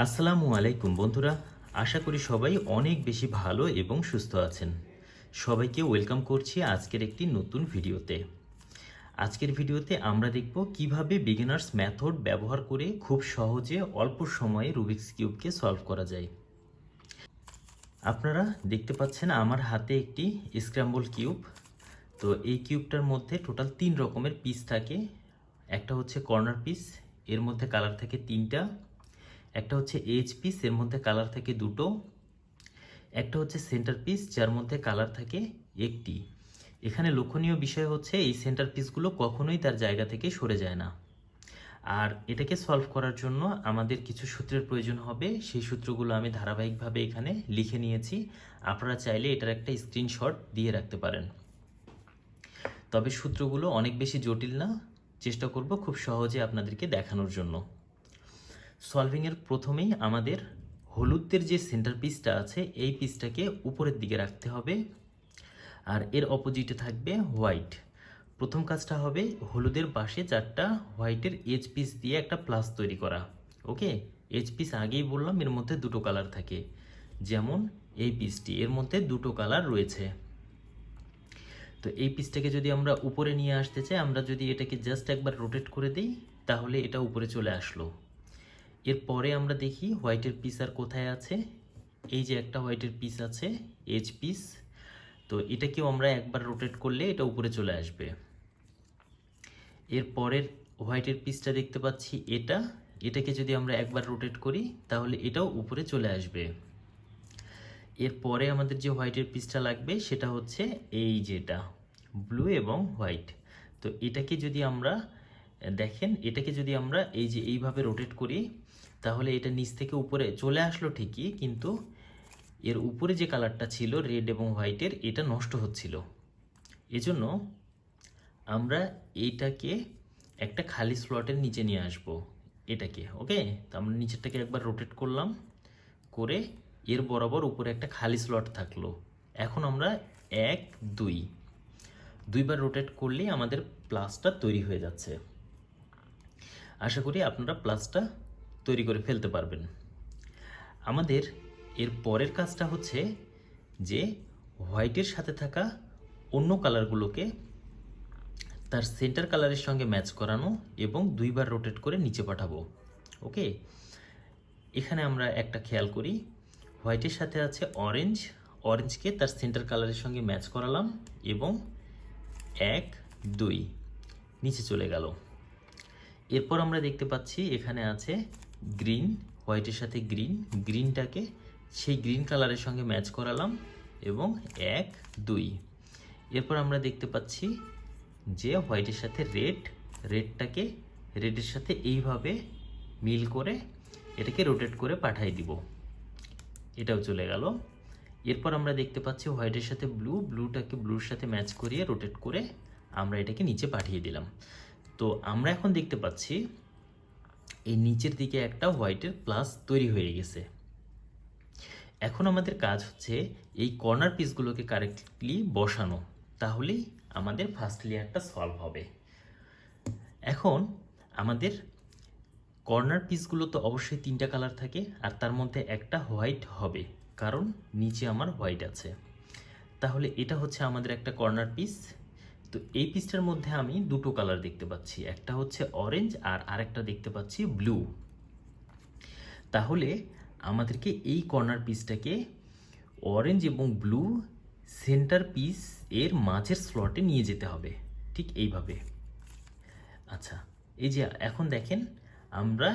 আসসালামু আলাইকুম বন্ধুরা, আশা করি সবাই অনেক বেশি ভালো এবং সুস্থ আছেন। সবাইকে ওয়েলকাম করছি আজকের একটি নতুন ভিডিওতে। আজকের ভিডিওতে আমরা দেখব কীভাবে বিগিনার্স মেথড ব্যবহার করে খুব সহজে অল্প সময়ে রুবিক্স কিউবকে সলভ করা যায়। আপনারা দেখতে পাচ্ছেন আমার হাতে একটি স্ক্র্যাম্বল কিউব। তো এই কিউবটার মধ্যে টোটাল তিন রকমের পিস থাকে। একটা হচ্ছে কর্নার পিস, এর মধ্যে কালার থাকে তিনটা। একটা হচ্ছে এইচ পিস এর মধ্যে কালার থাকে দুটো। একটা হচ্ছে সেন্টার পিস যার মধ্যে কালার থাকে একটি। এখানে লক্ষণীয় বিষয় হচ্ছে এই সেন্টার পিসগুলো কখনোই তার জায়গা থেকে সরে যায় না। আর এটাকে সলভ করার জন্য আমাদের কিছু সূত্রের প্রয়োজন হবে। সেই সূত্রগুলো আমি ধারাবাহিকভাবে এখানে লিখে নিয়েছি। আপনারা চাইলে এটার একটা স্ক্রিনশট দিয়ে রাখতে পারেন। তবে সূত্রগুলো অনেক বেশি জটিল না। চেষ্টা করব খুব সহজে আপনাদেরকে দেখানোর জন্য। সলভিংয়ের প্রথমেই আমাদের হলুদের যে সেন্টার পিসটা আছে, এই পিসটাকে উপরের দিকে রাখতে হবে। আর এর অপোজিটে থাকবে হোয়াইট প্রথম কাজটা হবে হলুদের পাশে চারটা হোয়াইটের এজ পিস দিয়ে একটা প্লাস তৈরি করা। ওকে? এজ পিস আগেই বললাম, এর মধ্যে দুটো কালার থাকে। যেমন এই পিসটি এর মধ্যে দুটো কালার রয়েছে। তো এই পিসটাকে যদি আমরা উপরে নিয়ে আসতে চাই, আমরা যদি এটাকে জাস্ট একবার রোটেট করে দিই, তাহলে এটা উপরে চলে আসলো। এরপরে আমরা দেখি হোয়াইটের পিস আর কোথায় আছে। এই যে একটা হোয়াইটের পিস আছে এজ পিস তো এটাকেও আমরা একবার রোটেট করলে এটা উপরে চলে আসবে। এর পরের হোয়াইটের পিসটা দেখতে পাচ্ছি এটা। এটাকে যদি আমরা একবার রোটেট করি, তাহলে এটাও উপরে চলে আসবে। এরপরে আমাদের যে হোয়াইটের পিসটা লাগবে, সেটা হচ্ছে এই যেটা ব্লু এবং হোয়াইট তো এটাকে যদি আমরা দেখেন, এটাকে যদি আমরা এই যে এইভাবে রোটেট করি তাহলে এটা নিচ থেকে উপরে চলে আসলো ঠিকই, কিন্তু এর উপরে যে কালারটা ছিল, রেড এবং হোয়াইটের, এটা নষ্ট হচ্ছিল। এজন্য আমরা এইটাকে একটা খালি স্লটের নিচে নিয়ে আসব, এটাকে, ওকে? তো আমরা নিচেরটাকে একবার রোটেট করলাম, করে এর বরাবর উপরে একটা খালি স্লট থাকল। এখন আমরা এক, দুই, দুইবার রোটেট করলেই আমাদের প্লাসটা তৈরি হয়ে যাচ্ছে। আশা করি আপনারা প্লাসটা তৈরি করে ফেলতে পারবেন। আমাদের এর পরের কাজটা হচ্ছে যে হোয়াইটের সাথে থাকা অন্য কালারগুলোকে তার সেন্টার কালারের সঙ্গে ম্যাচ করানো এবং দুইবার রোটেট করে নিচে পাঠাবো। ওকে এখানে আমরা একটা খেয়াল করি হোয়াইটের সাথে আছে অরেঞ্জ অরেঞ্জকে তার সেন্টার কালারের সঙ্গে ম্যাচ করালাম এবং এক, দুই, নিচে চলে গেল। এরপর আমরা দেখতে পাচ্ছি এখানে আছে গ্রিন হোয়াইটের সাথে গ্রিন গ্রিনটাকে সেই গ্রিন কালারের সঙ্গে ম্যাচ করালাম এবং এক, দুই। এরপর আমরা দেখতে পাচ্ছি যে হোয়াইটের সাথে রেড রেডটাকে রেডের সাথে এইভাবে মিল করে এটাকে রোটেট করে পাঠাই দিব। এটাও চলে গেল। এরপর আমরা দেখতে পাচ্ছি হোয়াইটের সাথে ব্লু ব্লুটাকে ব্লুর সাথে ম্যাচ করিয়ে রোটেট করে আমরা এটাকে নিচে পাঠিয়ে দিলাম। তো আমরা এখন দেখতে পাচ্ছি এই নিচের দিকে একটা হোয়াইটের প্লাস তৈরি হয়ে গেছে। এখন আমাদের কাজ হচ্ছে এই কর্নার পিসগুলোকে কারেক্টলি বসানো। তাহলেই আমাদের ফার্স্ট লেয়ারটা সলভ হবে। এখন আমাদের কর্নার পিসগুলো তো অবশ্যই তিনটা কালার থাকে, আর তার মধ্যে একটা হোয়াইট হবে, কারণ নিচে আমার হোয়াইট আছে। তাহলে এটা হচ্ছে আমাদের একটা কর্নার পিস। তো এই পিসটার মধ্যে আমি দুটো কালার দেখতে পাচ্ছি। একটা হচ্ছে অরেঞ্জ আর আরেকটা দেখতে পাচ্ছি ব্লু তাহলে আমাদেরকে এই কর্নার পিসটাকে অরেঞ্জ এবং ব্লু সেন্টার পিস এর মাঝের স্লটে নিয়ে যেতে হবে। ঠিক এইভাবে। আচ্ছা এই যে এখন দেখেন আমরা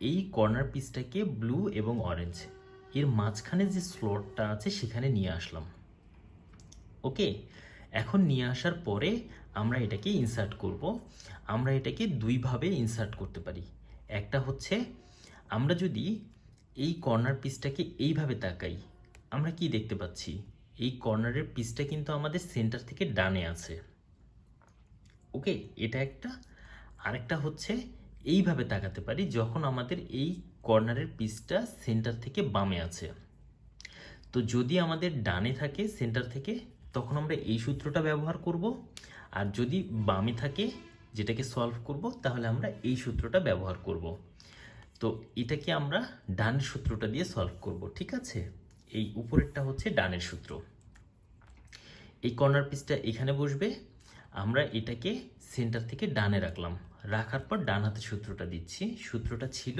এই কর্নার পিসটাকে ব্লু এবং অরেঞ্জ এর মাঝখানে যে স্লটটা আছে সেখানে নিয়ে আসলাম। ওকে এখন নিয়ে আসার পরে আমরা এটাকে ইনসার্ট করব। আমরা এটাকে দুইভাবে ইনসার্ট করতে পারি। একটা হচ্ছে, আমরা যদি এই কর্নার পিসটাকে এইভাবে তাকাই, আমরা কি দেখতে পাচ্ছি? এই কর্নারের পিসটা কিন্তু আমাদের সেন্টার থেকে ডানে আছে। ওকে, এটা একটা। আরেকটা হচ্ছে, এইভাবে তাকাতে পারি যখন আমাদের এই কর্নারের পিসটা সেন্টার থেকে বামে আছে। তো যদি আমাদের ডানে থাকে সেন্টার থেকে তখন আমরা এই সূত্রটা ব্যবহার করব। আর যদি বামে থাকে, যেটাকে সলভ করব, তাহলে আমরা এই সূত্রটা ব্যবহার করব। তো এটাকে আমরা ডানের সূত্রটা দিয়ে সলভ করব, ঠিক আছে? এই উপরেরটা হচ্ছে ডানের সূত্র। এই কর্নার পিসটা এখানে বসবে। আমরা এটাকে সেন্টার থেকে ডানে রাখলাম। রাখার পর ডান হাতে সূত্রটা দিচ্ছি। সূত্রটা ছিল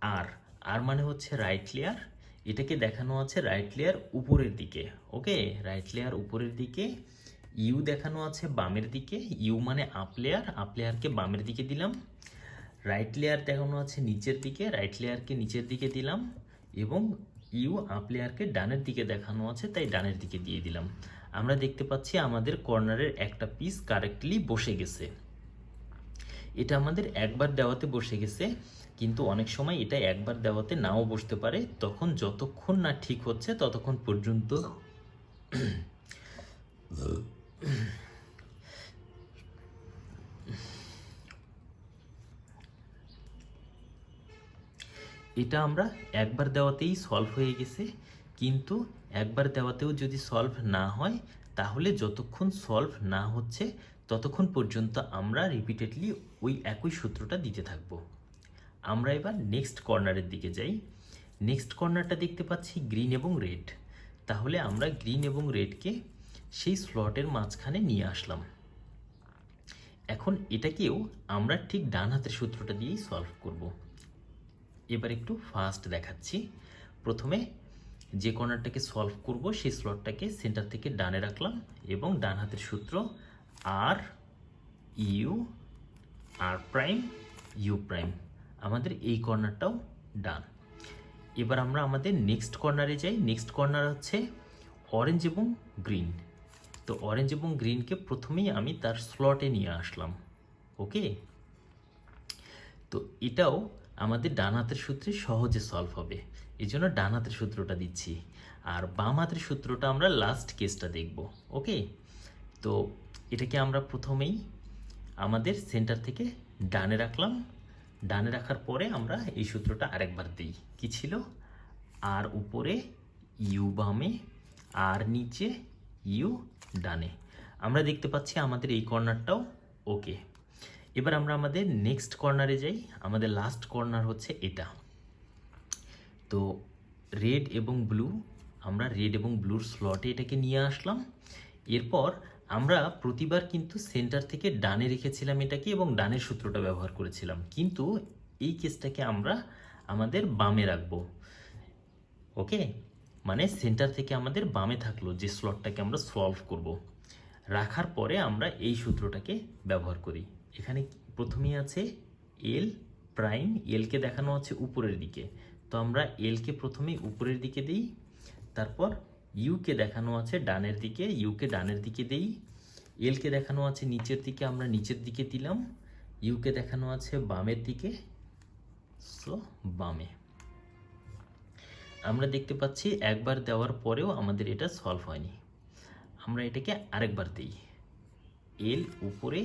আর আর মানে হচ্ছে রাইট লেয়ার এটাকে দেখানো আছে রাইট লেয়ার উপরের দিকে ওকে রাইট লেয়ার উপরের দিকে ইউ দেখানো আছে বামের দিকে ইউ মানে আপ লেয়ার আপ লেয়ারকে বামের দিকে দিলাম। রাইট লেয়ার দেখানো আছে নিচের দিকে রাইট লেয়ারকে নিচের দিকে দিলাম এবং ইউ আপ লেয়ারকে ডানের দিকে দেখানো আছে, তাই ডানের দিকে দিয়ে দিলাম। আমরা দেখতে পাচ্ছি আমাদের কর্নারের একটা পিস কারেক্টলি বসে গেছে। এটা আমাদের একবার দেওয়াতে বসে গেছে। কিন্তু অনেক সময় এটা একবার দেওয়াতে নাও বসতে পারে, তখন যতক্ষণ না ঠিক হচ্ছে ততক্ষণ পর্যন্ত এটা আমরা একবার দেওয়াতেই সলভ হয়ে গেছে। কিন্তু একবার দেওয়াতেও যদি সলভ না হয়, তাহলে যতক্ষণ সলভ না হচ্ছে, ততক্ষণ পর্যন্ত আমরা রিপিটেডলি ওই একই সূত্রটা দিতে থাকব। আমরা এবার নেক্সট কর্নারের দিকে যাই। নেক্সট কর্নারটা দেখতে পাচ্ছি গ্রিন এবং রেড তাহলে আমরা গ্রিন এবং রেডকে সেই স্লটের মাঝখানে নিয়ে আসলাম। এখন এটাকেও আমরা ঠিক ডান হাতের সূত্রটা দিয়েই সলভ করব। এবার একটু ফাস্ট দেখাচ্ছি। প্রথমে যে কর্নারটাকে সলভ করব, সেই স্লটটাকে সেন্টার থেকে ডানে রাখলাম এবং ডান হাতের সূত্র R U R prime U prime আমাদের এই কর্নারটাও ডান। এবার আমরা আমাদের নেক্সট কর্নারে যাই। নেক্সট কর্নার হচ্ছে অরেঞ্জ এবং গ্রিন তো অরেঞ্জ এবং গ্রিনকে প্রথমেই আমি তার স্লটে নিয়ে আসলাম। ওকে? তো এটাও আমাদের ডান হাতের সূত্রে সহজে সলভ হবে। এই জন্য ডান হাতের সূত্রটা দিচ্ছি। আর বাম হাতের সূত্রটা আমরা লাস্ট কেসটা দেখব। ওকে? তো এটাকে আমরা প্রথমেই আমাদের সেন্টার থেকে ডানে রাখলাম। ডানে রাখার পরে আমরা এই সূত্রটা আরেকবার দিই। কি ছিল? আর উপরে ইউ বামে, আর নিচে ইউ ডানে। আমরা দেখতে পাচ্ছি আমাদের এই কর্নারটাও ওকে। এবার আমরা আমাদের নেক্সট কর্নারে যাই। আমাদের লাস্ট কর্নার হচ্ছে এটা। তো রেড এবং ব্লু, আমরা রেড এবং ব্লুর স্লটে এটাকে নিয়ে আসলাম। এরপর আমরা প্রতিবার কিন্তু সেন্টার থেকে ডানে রেখেছিলাম এটাকে এবং ডানের সূত্রটা ব্যবহার করেছিলাম। কিন্তু এই কেসটাকে আমরা আমাদের বামে রাখব। ওকে? মানে সেন্টার থেকে আমাদের বামে থাকল যে স্লটটাকে আমরা সলভ করব। রাখার পরে আমরা এই সূত্রটাকে ব্যবহার করি। এখানে প্রথমেই আছে এল প্রাইম এলকে দেখানো আছে উপরের দিকে। তো আমরা এলকে প্রথমেই উপরের দিকে দিই, তারপর ইউকে দেখানো আছে ডানের দিকে ইউকে ডানের দিকে দেই এলকে দেখানো আছে নিচের দিকে, আমরা নিচের দিকে দিলাম ইউকে দেখানো আছে বামের দিকে সো বামে। আমরা দেখতে পাচ্ছি একবার দেওয়ার পরেও আমাদের এটা সলভ হয়নি। আমরা এটাকে আরেকবার দিই এল উপরে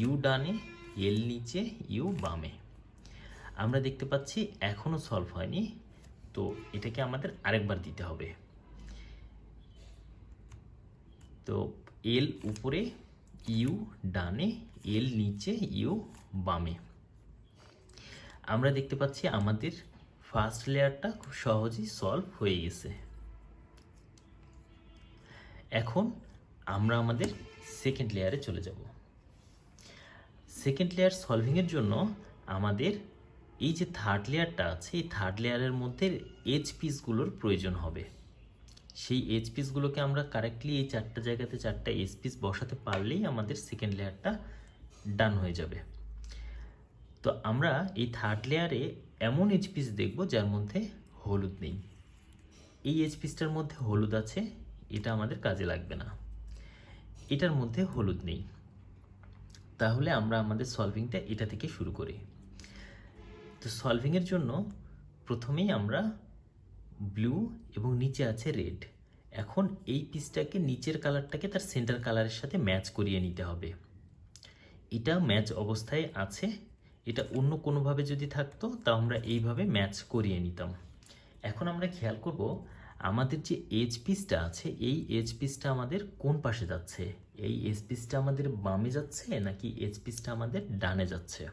ইউ ডানে এল নিচে ইউ বামে। আমরা দেখতে পাচ্ছি এখনও সলভ হয়নি, তো এটাকে আমাদের আরেকবার দিতে হবে। তো এল উপরে ইউ ডানে এল নিচে ইউ বামে। আমরা দেখতে পাচ্ছি আমাদের ফার্স্ট লেয়ারটা খুব সহজেই সলভ হয়ে গেছে। এখন আমরা আমাদের সেকেন্ড লেয়ারে চলে যাব। সেকেন্ড লেয়ার সলভিংয়ের জন্য আমাদের এই যে থার্ড লেয়ারটা আছে, এই থার্ড লেয়ারের মধ্যে এজ পিসগুলোর প্রয়োজন হবে। সেই এজ পিসগুলোকে আমরা কারেক্টলি এই চারটা জায়গাতে চারটা এজ পিস বসাতে পারলেই আমাদের সেকেন্ড লেয়ারটা ডান হয়ে যাবে। তো আমরা এই থার্ড লেয়ারে এমন এজ পিস দেখব যার মধ্যে হলুদ নেই। এই এজ পিসটার মধ্যে হলুদ আছে, এটা আমাদের কাজে লাগবে না। এটার মধ্যে হলুদ নেই। তাহলে আমরা আমাদের সলভিংটা এটা থেকে শুরু করি। তো সলভিংয়ের জন্য প্রথমেই আমরা ব্লু এবং নিচে আছে রেড। এখন এই পিসটাকে নিচের কালারটাকে তার সেন্টার কালারের সাথে ম্যাচ করিয়ে নিতে হবে। এটা ম্যাচ অবস্থায় আছে। এটা অন্য কোনোভাবে যদি থাকতো, তা আমরা এইভাবে ম্যাচ করিয়ে নিতাম। এখন আমরা খেয়াল করব, আমাদের যে এজ পিসটা আছে, এই এজ পিসটা আমাদের কোন পাশে যাচ্ছে? এই এজ পিসটা আমাদের বামে যাচ্ছে, নাকি এজ পিসটা আমাদের ডানে যাচ্ছে?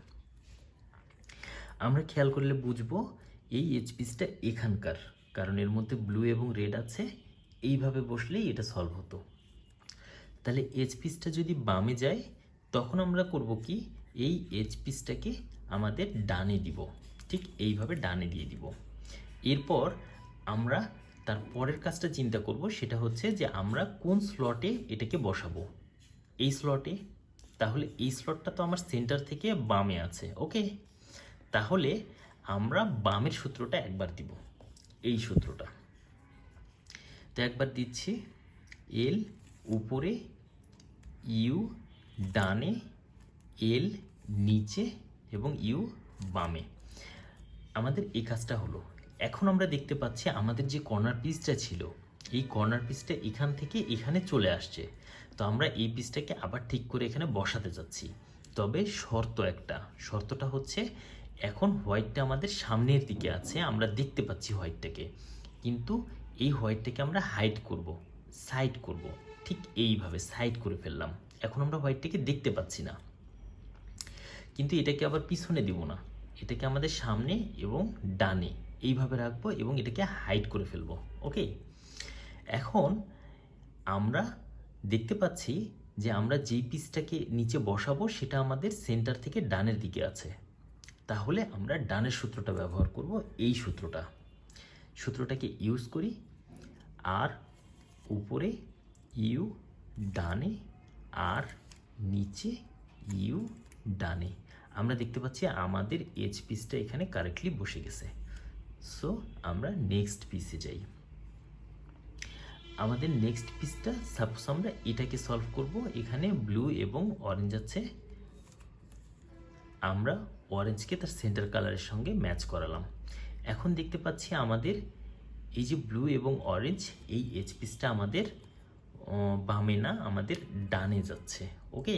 আমরা খেয়াল করলে বুঝব, এই এইচ পিসটা এখানকার। কারণ এর মধ্যে ব্লু এবং রেড আছে, এইভাবে বসলেই এটা সলভ হতো। তাহলে এইচ পিসটা যদি বামে যায়, তখন আমরা করব কি? এই এইচ পিসটাকে আমাদের ডানে দিব। ঠিক এইভাবে ডানে দিয়ে দিব। এরপর আমরা তার পরের কাজটা চিন্তা করব, সেটা হচ্ছে যে আমরা কোন স্লটে এটাকে বসাবো। এই স্লটে তাহলে এই স্লটটা তো আমার সেন্টার থেকে বামে আছে ওকে তাহলে আমরা বামের সূত্রটা একবার দিব। এই সূত্রটা। তো একবার দিচ্ছি এল উপরে ইউ ডানে এল নিচে এবং ইউ বামে। আমাদের এই কাজটা হলো। এখন আমরা দেখতে পাচ্ছি আমাদের যে কর্নার পিসটা ছিল, এই কর্নার পিসটা এখান থেকে এখানে চলে আসছে। তো আমরা এই পিসটাকে আবার ঠিক করে এখানে বসাতে যাচ্ছি। তবে শর্ত একটা, শর্তটা হচ্ছে এখন হোয়াইটটা আমাদের সামনের দিকে আছে, আমরা দেখতে পাচ্ছি হোয়াইটটাকে। কিন্তু এই হোয়াইটটাকে আমরা হাইড করব, সাইড করব। ঠিক এইভাবে সাইড করে ফেললাম। এখন আমরা হোয়াইটটাকে দেখতে পাচ্ছি না। কিন্তু এটাকে আবার পিছনে দিব না। এটাকে আমাদের সামনে এবং ডানে এইভাবে রাখব এবং এটাকে হাইড করে ফেলব। ওকে? এখন আমরা দেখতে পাচ্ছি যে আমরা যেই পিসটাকে নিচে বসাবো, সেটা আমাদের সেন্টার থেকে ডানের দিকে আছে। তাহলে আমরা ডানের সূত্রটা ব্যবহার করব, এই সূত্রটা। সূত্রটাকে ইউজ করি, আর উপরে ইউ ডানে, আর নিচে ইউ ডানে। আমরা দেখতে পাচ্ছি আমাদের এইচ পিসটা এখানে কারেক্টলি বসে গেছে। সো আমরা নেক্সট পিসে যাই। আমাদের নেক্সট পিসটা সাপোজ আমরা এটাকে সলভ করব, এখানে ব্লু এবং অরেঞ্জ আছে। আমরা অরেঞ্জকে তার সেন্টার কালারের সঙ্গে ম্যাচ করালাম। এখন দেখতে পাচ্ছি আমাদের এই যে ব্লু এবং অরেঞ্জ এই এইচ পিসটা আমাদের বামে না, আমাদের ডানে যাচ্ছে ওকে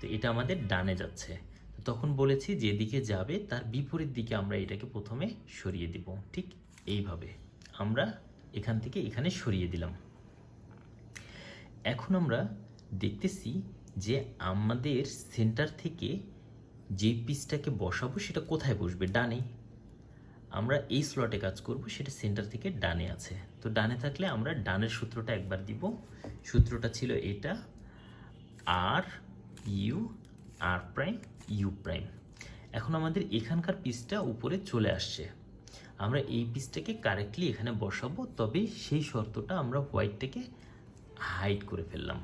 তো এটা আমাদের ডানে যাচ্ছে। তখন বলেছি যেদিকে যাবে, তার বিপরীত দিকে আমরা এটাকে প্রথমে সরিয়ে দিব, ঠিক এইভাবে। আমরা এখান থেকে এখানে সরিয়ে দিলাম। এখন আমরা দেখতেছি যে আমাদের সেন্টার থেকে যে পিসটাকে বসাবো সেটা কোথায় বসবে? ডানে আমরা এই স্লটে কাজ করব, সেটা সেন্টার থেকে ডানে আছে। তো ডানে থাকলে আমরা ডানের সূত্রটা একবার দিব। সূত্রটা ছিল এটা R U R prime U prime এখন আমাদের এখানকার পিসটা উপরে চলে আসছে। আমরা এই পিসটাকে কারেক্টলি এখানে বসাবো, তবে সেই শর্তটা আমরা হোয়াইটটাকে হাইড করে ফেললাম।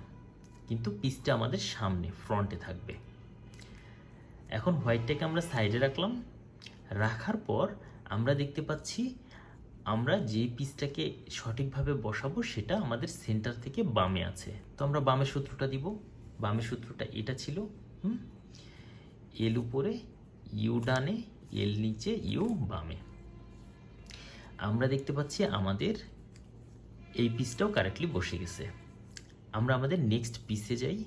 কিন্তু পিসটা আমাদের সামনে ফ্রন্টে থাকবে। এখন হোয়াইটটাকে আমরা সাইডে রাখলাম। রাখার পর আমরা দেখতে পাচ্ছি আমরা যে পিসটাকে সঠিকভাবে বসাবো সেটা আমাদের সেন্টার থেকে বামে আছে। তো আমরা বামের সূত্রটা দিব। বামের সূত্রটা এটা ছিল, হুম? এল উপরে ইউ ডানে এল নিচে ইউ বামে। আমরা দেখতে পাচ্ছি আমাদের এই পিসটাও কারেক্টলি বসে গেছে। আমরা আমাদের নেক্সট পিসে যাই।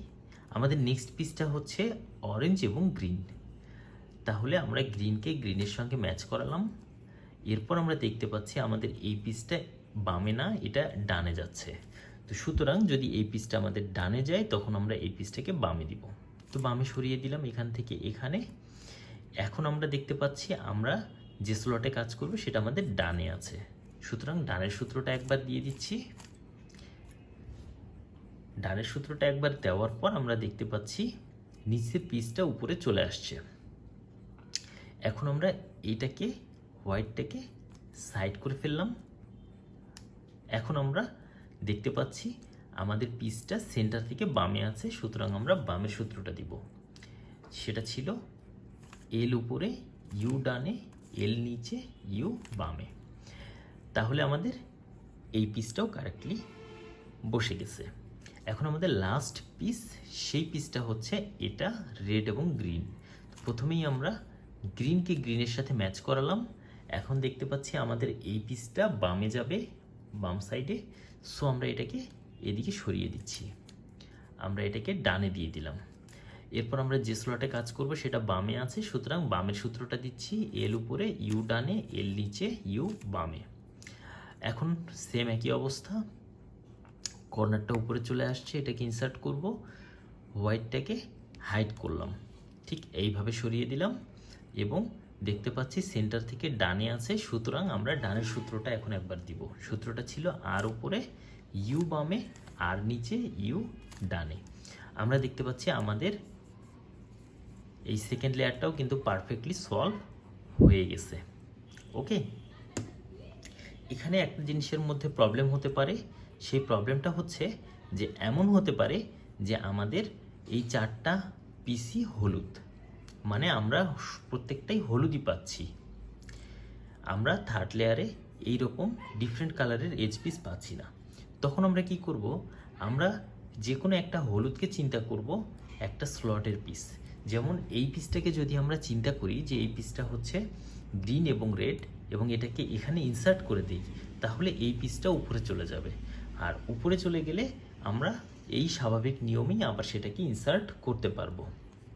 আমাদের নেক্সট পিসটা হচ্ছে অরেঞ্জ এবং গ্রিন তাহলে আমরা গ্রিনকে গ্রিনের সঙ্গে ম্যাচ করালাম। এরপর আমরা দেখতে পাচ্ছি আমাদের এই পিসটা বামে না, এটা ডানে যাচ্ছে। তো সুতরাং যদি এই পিসটা আমাদের ডানে যায়, তখন আমরা এই পিসটাকে বামে দিব। তো বামে সরিয়ে দিলাম এখান থেকে এখানে। এখন আমরা দেখতে পাচ্ছি আমরা যে স্লটে কাজ করব, সেটা আমাদের ডানে আছে। সুতরাং ডানের সূত্রটা একবার দিয়ে দিচ্ছি। ডানের সূত্রটা একবার দেওয়ার পর আমরা দেখতে পাচ্ছি নিচের পিসটা উপরে চলে আসছে। এখন আমরা এইটাকে হোয়াইটটাকে সাইড করে ফেললাম। এখন আমরা দেখতে পাচ্ছি আমাদের পিসটা সেন্টার থেকে বামে আছে, সুতরাং আমরা বামের সূত্রটা দিব। সেটা ছিল এল উপরে ইউ ডানে এল নিচে ইউ বামে। তাহলে আমাদের এই পিসটাও কারেক্টলি বসে গেছে। এখন আমাদের লাস্ট পিস সেই পিসটা হচ্ছে এটা রেড এবং গ্রিন প্রথমেই আমরা গ্রিনকে গ্রিনের সাথে ম্যাচ করালাম। এখন দেখতে পাচ্ছি আমাদের এই পিসটা বামে যাবে, বাম সাইডে সো আমরা এটাকে এদিকে সরিয়ে দিচ্ছি। আমরা এটাকে ডানে দিয়ে দিলাম। এরপর আমরা যে স্লটে কাজ করব, সেটা বামে আছে। সুতরাং বামের সূত্রটা দিচ্ছি এল উপরে ইউ ডানে এল নিচে ইউ বামে। এখন সেম একই অবস্থা। কর্নারটা উপরে চলে আসছে, এটাকে ইনসার্ট করব। হোয়াইটটাকে হাইড করলাম। ঠিক এইভাবে সরিয়ে দিলাম। এবং দেখতে পাচ্ছি সেন্টার থেকে ডানে আছে, সুতরাং আমরা ডানের সূত্রটা এখন একবার দিব। সূত্রটা ছিল আর উপরে ইউ বামে, আর নিচে ইউ ডানে। আমরা দেখতে পাচ্ছি আমাদের এই সেকেন্ড লেয়ারটাও কিন্তু পারফেক্টলি সলভ হয়ে গেছে। ওকে এখানে একটা জিনিসের মধ্যে প্রবলেম হতে পারে। সেই প্রবলেমটা হচ্ছে যে, এমন হতে পারে যে আমাদের এই চারটা পিসি হলুদ। মানে আমরা প্রত্যেকটাই হলুদই পাচ্ছি। আমরা থার্ড লেয়ারে এই রকম ডিফারেন্ট কালারের এজ পিস পাচ্ছি না। তখন আমরা কি করব? আমরা যে কোনো একটা হলুদকে চিন্তা করব একটা স্লটের পিস যেমন এই পিসটাকে যদি আমরা চিন্তা করি যে এই পিসটা হচ্ছে গ্রিন এবং রেড এবং এটাকে এখানে ইনসার্ট করে দিই, তাহলে এই পিসটা উপরে চলে যাবে। আর উপরে চলে গেলে আমরা এই স্বাভাবিক নিয়মেই আবার সেটাকে ইনসার্ট করতে পারব।